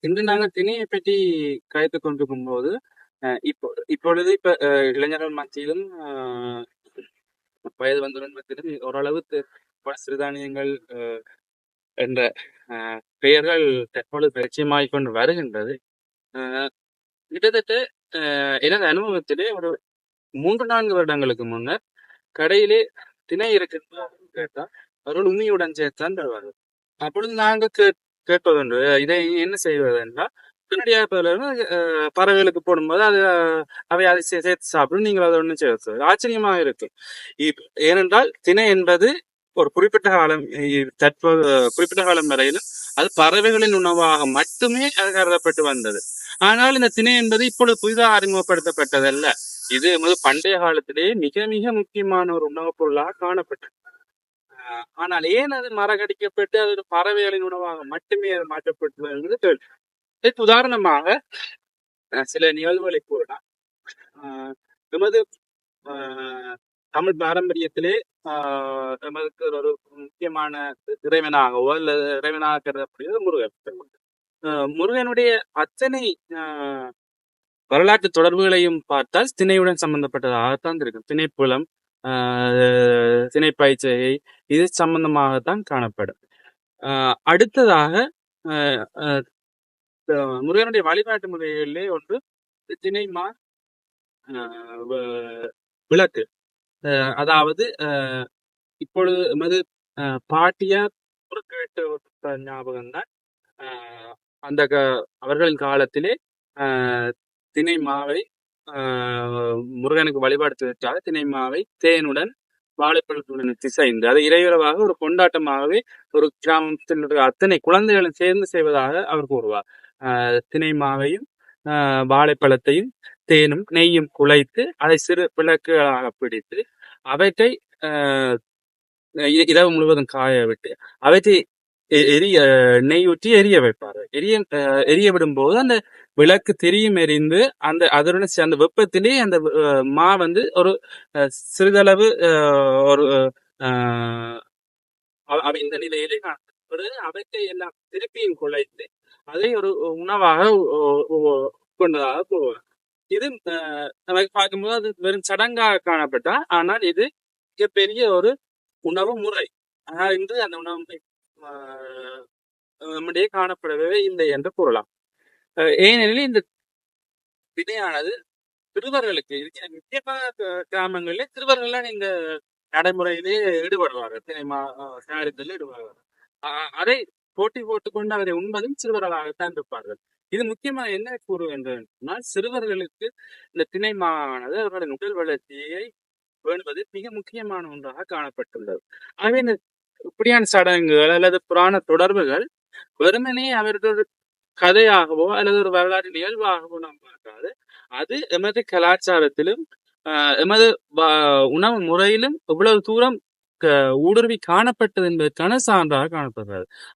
இன்று நாங்கள் திணையை பற்றி கருத்து கொண்டிருக்கும் போது அஹ் இப்போ இப்பொழுது இப்ப இளைஞர்கள் மத்தியிலும் வயது வந்தவர்கள் மத்தியிலும் ஓரளவு சிறுதானியங்கள் அஹ், என்ற பெயர்கள் தற்பொழுது பரிச்சயமாகிக் கொண்டு வருகின்றது. கிட்டத்தட்ட எனது அனுபவத்திலே ஒரு மூன்று நான்கு வருடங்களுக்கு முன்னர் கடையிலே திணை இருக்கின்ற கேட்டால் அவர்கள் உண்மையுடன் சேர்த்தான் தருவார்கள். அப்பொழுது நாங்கள் கே- கேட்பதுண்டு இதை என்ன செய்வது என்றால் உடனடியாக பறவைகளுக்கு போடும்போது அது அவை அதை சேர்த்து சாப்பிடும். நீங்கள் அதை ஒன்றும் சேர்த்து ஆச்சரியமாக இருக்கும் இப்- ஏனென்றால் திணை என்பது ஒரு குறிப்பிட்ட காலம் தற்போது குறிப்பிட்ட காலம் வரையிலும் அது பறவைகளின் உணவாக மட்டுமே அது கருதப்பட்டு வந்தது. ஆனால் இந்த திணை என்பது இப்பொழுது புதிதாக அறிமுகப்படுத்தப்பட்டதல்ல. இது பண்டைய காலத்திலேயே மிக மிக முக்கியமான ஒரு உணவுப் பொருளாக காணப்பட்டது. ஆனால் ஏன் அது மரகடிக்கப்பட்டு அது பறவைகளின் உணவாக மட்டுமே அது மாற்றப்பட்டுள்ளது என்பது கேள்வி உதாரணமாக சில நிகழ்வுகளை கூறலாம். நமது தமிழ் பாரம்பரியத்திலே ஆஹ் ஒரு முக்கியமான இறைவனாகவோ அல்லது இறைவனாக கருதப்படுகிறது முருகன். முருகனுடைய அத்தனை ஆஹ் வரலாற்று தொடர்புகளையும் பார்த்தால் திணையுடன் சம்பந்தப்பட்டதாகத்தான் இருக்கும். திணைப்புலம் ஆஹ் இது சம்பந்தமாகத்தான் காணப்படும். அடுத்ததாக முருகனுடைய வழிபாட்டு முறைகளிலே ஒன்று தினைமா விளக்கு. அதாவது இப்பொழுது மது பாட்டியார் குறுக்கிட்ட ஒரு ஞாபகம் தான் அந்த அவர்களின் காலத்திலே தினை மாவை ஆஹ் முருகனுக்கு வழிபாடுவதற்காக தினை மாவை தேனுடன் வாழைப்பழத்துடன் திசைந்து. அதை இறையுறவாக ஒரு கொண்டாட்டமாகவே ஒரு கிராமத்தில் அத்தனை குழந்தைகளும் சேர்ந்து செய்வதாக அவர் கூறுவார். ஆஹ் மாவையும் ஆஹ் வாழைப்பழத்தையும் தேனும் நெய்யும் குழைத்து அதை சிறு விளக்குகளாக பிடித்து அவற்றை ஆஹ் இரவு முழுவதும் காய விட்டு அவற்றை எரிய நெய் ஊற்றி எரிய வைப்பார். எரிய அஹ் எரிய விடும்போது அந்த விளக்கு திரியும் எரிந்து அந்த அதனுடன் அந்த வெப்பத்திலே அந்த மா வந்து ஒரு அஹ், சிறிதளவு ஒரு அவை இந்த நிலையிலே அவற்றை எல்லாம் திருப்பியும் குழைத்து அதை ஒரு உணவாக கொண்டதாக போவார் இது அஹ், நமக்கு பார்க்கும்போது அது வெறும் சடங்காக காணப்பட்டா ஆனால் இது மிகப்பெரிய ஒரு உணவு முறை. ஆனால் இன்று அந்த உணவு நம்மிடையே காணப்படவே இல்லை என்று கூறலாம். ஏனெனில் இந்த வினையானது சிறுவர்களுக்கு இது முக்கியமாக கிராமங்களிலே சிறுவர்கள்லாம் இந்த நடைமுறையிலே ஈடுபடுவார்கள். சினிமா தயாரித்தல் ஈடுபடுவார்கள். அதை போட்டி போட்டுக்கொண்டு அவரை உண்பதும் சிறுவர்களாகத்தான் இருப்பார்கள். இது முக்கியமாக என்ன கூறுகின்றனால் சிறுவர்களுக்கு இந்த திணைமானது அவர்களின் உடல் வளர்ச்சியை வேண்டுவது மிக முக்கியமான ஒன்றாக காணப்பட்டுள்ளது. ஆகவே இந்த இப்படியான சடங்குகள் அல்லது புராண தொடர்புகள் வெறுமனே அவரது கதையாகவோ அல்லது ஒரு வரலாற்று நிகழ்வாகவோ நாம் பார்க்காது. அது எமது கலாச்சாரத்திலும் ஆஹ் எமது உணவு முறையிலும் இவ்வளவு தூரம் ஊடுருவி காணப்பட்டது என்பதற்கான சான்றாக காணப்படுகிறது.